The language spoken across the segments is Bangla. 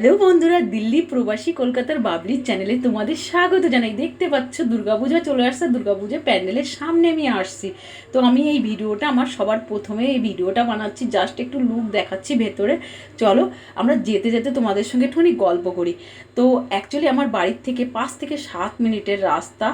হ্যালো বন্ধুরা, দিল্লি প্রবাসী কলকাতার বাবলির চ্যানেলে তোমাদের স্বাগত জানাই। দেখতে পাচ্ছ দুর্গাপূজা চলে আসছে, দুর্গাপূজা প্যান্ডেলের সামনে আমি আসছি। তো আমি এই ভিডিওটা, আমার সবার প্রথমে এই ভিডিওটা বানাচ্ছি, জাস্ট একটু লুক দেখাচ্ছি ভেতরে। চলো, আমরা যেতে যেতে তোমাদের সঙ্গে একটুখানি গল্প করি। তো অ্যাকচুয়ালি আমার বাড়ির থেকে পাঁচ থেকে সাত মিনিটের রাস্তা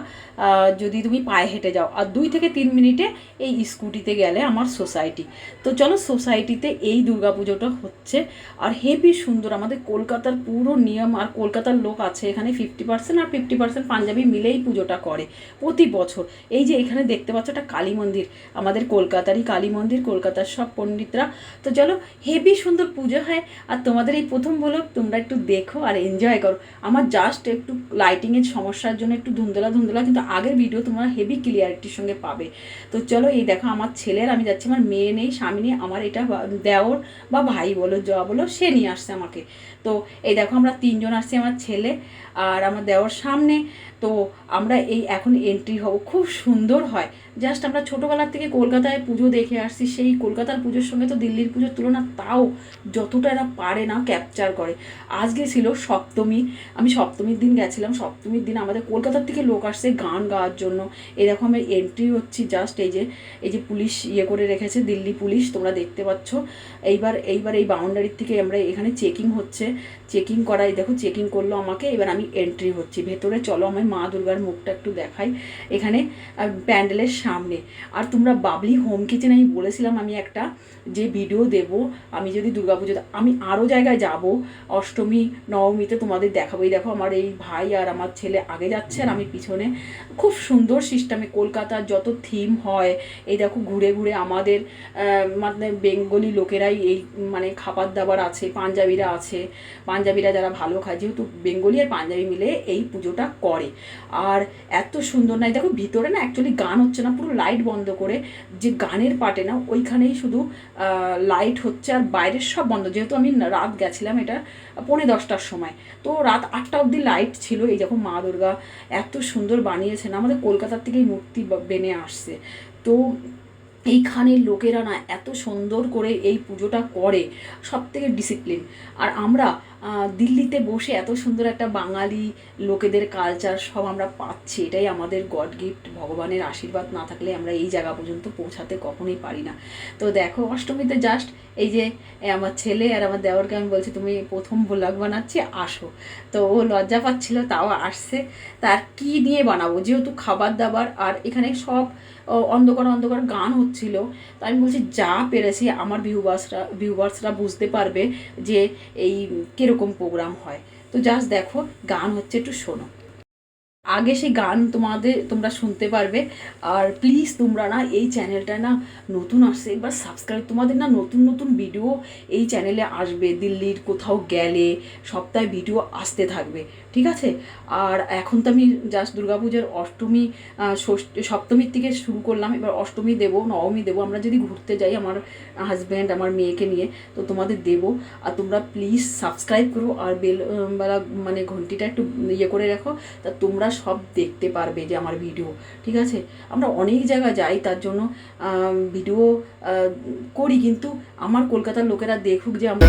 যদি তুমি পায়ে হেঁটে যাও, আর দুই থেকে তিন মিনিটে এই স্কুটিতে গেলে আমার সোসাইটি। তো চলো, সোসাইটিতে এই দুর্গাপুজোটা হচ্ছে, আর হেভি সুন্দর আমাদের কলকাতার পুরো নিয়ম আর কলকাতার লোক আছে এখানে ফিফটি পার্সেন্ট আর ফিফটি পার্সেন্ট পাঞ্জাবি মিলেই পুজোটা করে প্রতি বছর। এই যে এখানে দেখতে পাচ্ছ একটা কালী মন্দির, আমাদের কলকাতারই কালী মন্দির, কলকাতার সব পণ্ডিতরা। তো চলো হেভি সুন্দর পুজো হয় আর তোমাদের এই প্রথম বলো, তোমরা একটু দেখো আর এনজয় করো। আমার জাস্ট একটু লাইটিংয়ের সমস্যার জন্য একটু ধুন্দলা ধুন্দলা, কিন্তু আগের ভিডিও তোমরা হেভি ক্লিয়ারিটির সঙ্গে পাবে। তো চলো, এই দেখো, আমার ছেলের, আমি যাচ্ছি, আমার মেয়ে নেই, স্বামী নেই, আমার এটা দেওর বা ভাই বলো, যা বলো, সে নিয়ে আসছে আমাকে। তো এই দেখো, আমরা তিনজন আসছি আমার ছেলে আর আমার দেওয়ার সামনে। তো আমরা এই এখন এন্ট্রি হব। খুব সুন্দর হয়। জাস্ট আমরা ছোটোবেলার থেকে কলকাতায় পুজো দেখে আসছি, সেই কলকাতার পুজোর সঙ্গে তো দিল্লির পুজোর তুলনা তাও যতটা এরা পারে না ক্যাপচার করে। আজকে ছিল সপ্তমী, আমি সপ্তমীর দিন গেছিলাম, সপ্তমীর দিন আমাদের কলকাতার থেকে লোক আসছে গান গাওয়ার জন্য। এরকম এন্ট্রি হচ্ছি জাস্ট এই যে এই যে পুলিশ ইয়ে করে রেখেছে, দিল্লি পুলিশ, তোমরা দেখতে পাচ্ছ। এইবার এইবার এই বাউন্ডারির থেকে আমরা এখানে চেকিং হচ্ছে। চেকিং করাই, দেখো চেকিং করল আমাকে, এবার আমি এন্ট্রি হচ্ছি। ভেতরে চলো আমি মা দুর্গার মুখটা একটু দেখাই। এখানে প্যান্ডেলের সামনে। আর তোমরা বাবলি হোম কিচেন আমি বলেছিলাম আমি একটা যে ভিডিও দেব। আমি যদি দুর্গাপুজোতে, আমি আরও জায়গায় যাব। অষ্টমী, নবমীতে তোমাদের দেখাবোই। দেখো আমার এই ভাই আর আমার ছেলে আগে যাচ্ছে আর আমি পিছনে। খুব সুন্দর সিস্টেমে কলকাতার যত থিম হয়, এই দেখো ঘুরে ঘুরে আমাদের মানে বেঙ্গলি লোকেরাই এই মানে খাবার দাবার আছে, পাঞ্জাবিরা আছে। পাঞ্জাবিরা যারা ভালো খায়, যেহেতু বেঙ্গলি আর পাঞ্জাবি মিলে এই পুজোটা করে। আর এত সুন্দর না দেখো ভিতরে না অ্যাকচুয়ালি গান হচ্ছে না পুরো লাইট বন্ধ করে যে গানের পাটে না, ওইখানেই শুধু লাইট হচ্ছে আর বাইরের সব বন্ধ। যেহেতু আমি রাত গেছিলাম এটা পৌনে দশটার সময়। তো রাত আটটা অবধি লাইট ছিল, এই যখন মা দুর্গা এত সুন্দর বানিয়েছেন, আমাদের কলকাতার থেকেই মূর্তি বেনে আসছে। তো এইখানের লোকেরা না এত সুন্দর করে এই পুজোটা করে সব থেকে ডিসিপ্লিন আর আমরা দিল্লিতে বসে এত সুন্দর একটা বাঙালি লোকেদের কালচার সব আমরা পাচ্ছি। এটাই আমাদের গড গিফট ভগবানের আশীর্বাদ না থাকলে আমরা এই জায়গা পর্যন্ত পৌঁছাতে কখনোই পারি না। তো দেখো, অষ্টমীতে জাস্ট এই যে আমার ছেলে আর আমার দেওরকে আমি বলছি, তুমি প্রথম ভ্লগ বানাচ্ছি, আসো। তো ও লজ্জা পাচ্ছিল, তাও আসছে। তার কি নিয়ে বানাবো? যেহেতু খাবার দাবার আর এখানে সব অন্ধকার অন্ধকার গান হচ্ছিল। তো আমি বলছি, যা পেরেছি। আমার ভিউবার্সরা ভিউবার্সরা বুঝতে পারবে যে এই কীরকম প্রোগ্রাম হয়। তো জাস্ট দেখো গান হচ্ছে একটু শোনো। আগে সেই গান তোমাদের, তোমরা শুনতে পারবে। আর প্লিজ তোমরা না এই চ্যানেলটা না নতুন আসছে একবার সাবস্ক্রাইব তোমাদের না নতুন নতুন ভিডিও এই চ্যানেলে আসবে। দিল্লির কোথাও গেলে সপ্তাহে ভিডিও আসতে থাকবে, ঠিক আছে? আর এখন তো আমি জাস্ট দুর্গাপূজার অষ্টমী সপ্তমীর থেকে শুরু করলাম। এবার অষ্টমী দেবো, নবমী দেবো। আমরা যদি ঘুরতে যাই আমার হাজব্যান্ড আমার মেয়েকে নিয়ে, তো তোমাদের দেবো। আর তোমরা প্লিজ সাবস্ক্রাইব করো। আর বেলা মানে ঘন্টিটা একটু ইয়ে করে রাখো। তা তোমরা সব দেখতে পারবে যে আমার ভিডিও ঠিক আছে আমরা অনেক জায়গায় যাই তার জন্য আম, ভিডিও আহ, করি কিন্তু আমার কলকাতার লোকেরা দেখুক যে আমরা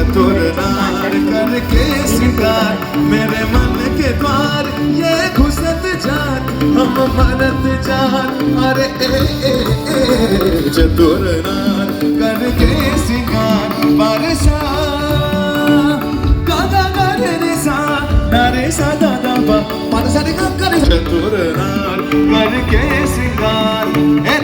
तुरनार करके सिंगार करके सिंगार ए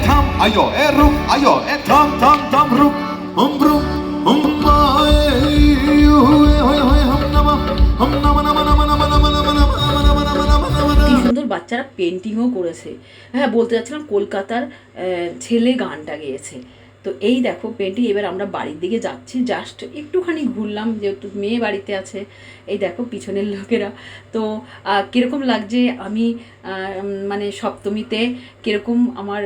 বাচ্চারা পেন্টিংও করেছে হ্যাঁ বলতে যাচ্ছিলাম কলকাতার ছেলে গানটা গেয়েছে তো এই দেখো পেন্টিং এবার আমরা বাড়ির দিকে যাচ্ছি। জাস্ট একটুখানি ঘুরলাম, যেহেতু মেয়ে বাড়িতে আছে। এই দেখো পিছনের লোকেরা। তো কীরকম লাগছে আমি মানে সপ্তমীতে কীরকম আমার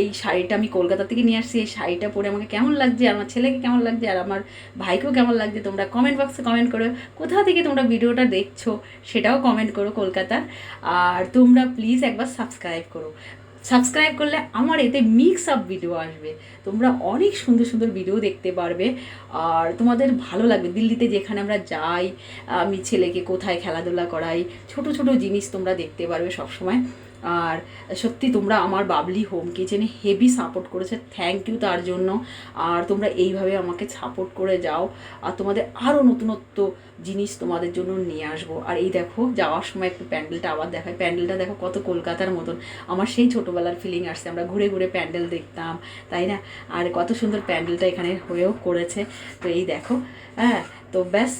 এই শাড়িটা আমি কলকাতা থেকে নিয়ে আসছি, এই শাড়িটা পরে আমাকে কেমন লাগছে আমার ছেলেকে কেমন লাগছে, আর আমার ভাইকেও কেমন লাগছে, তোমরা কমেন্ট বক্সে কমেন্ট করো। কোথা থেকে তোমরা ভিডিওটা দেখছ, সেটাও কমেন্ট করো কলকাতার। আর তোমরা প্লিজ একবার সাবস্ক্রাইব করো। সাবস্ক্রাইব করলে আমার এতে মিক্স আপ ভিডিও আসবে। তোমরা অনেক সুন্দর সুন্দর ভিডিও দেখতে পারবে। আর তোমাদের ভালো লাগবে। দিল্লিতে যেখানে আমরা যাই, আমি ছেলেকে কোথায় খেলাধুলা করাই, ছোট ছোট জিনিস তোমরা দেখতে পারবে সবসময়। আর সত্যি তোমরা আমার বাবলি হোম কিচেনে হেভি সাপোর্ট করেছে থ্যাংক ইউ তার জন্য। আর তোমরা এইভাবে আমাকে সাপোর্ট করে যাও, আর তোমাদের আরও নতুনত্ব জিনিস তোমাদের জন্য নিয়ে আসব। আর এই দেখো, যাওয়ার সময় একটু প্যান্ডেলটা আবার দেখায়। প্যান্ডেলটা দেখো কত কলকাতার মতন। আমার সেই ছোটোবেলার ফিলিং আসছে, আমরা ঘুরে ঘুরে প্যান্ডেল দেখতাম, তাই না? আর কত সুন্দর প্যান্ডেলটা এখানে হয়েও করেছে। তো এই দেখো হ্যাঁ তো ব্যাস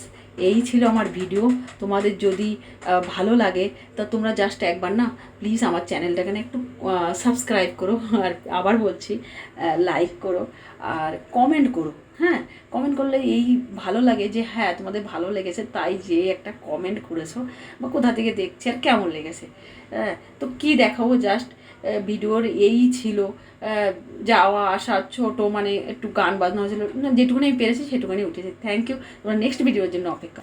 এই ছিল আমার ভিডিও তোমাদের যদি ভালো লাগে, তা তোমরা জাস্ট একবার না প্লিজ আমার চ্যানেলটাকে না একটু সাবস্ক্রাইব করো, আর আবার বলছি লাইক করো, আর কমেন্ট করো হ্যাঁ? কমেন্ট করলে এই ভালো লাগে যে হ্যাঁ তোমাদের ভালো লেগেছে, তাই যে একটা কমেন্ট করেছ, বা কোথা থেকে দেখছি, আর কেমন লেগেছে হ্যাঁ? তো কি দেখাবো জাস্ট ভিডিওর এই ছিল। যাওয়া, আসা, ছোট মানে একটু গান বাজনা হয়েছিল। যেটুকুনি পেরেছি, সেটুকুনি উঠেছে। থ্যাংক ইউ নেক্সট ভিডিওর জন্য অপেক্ষা।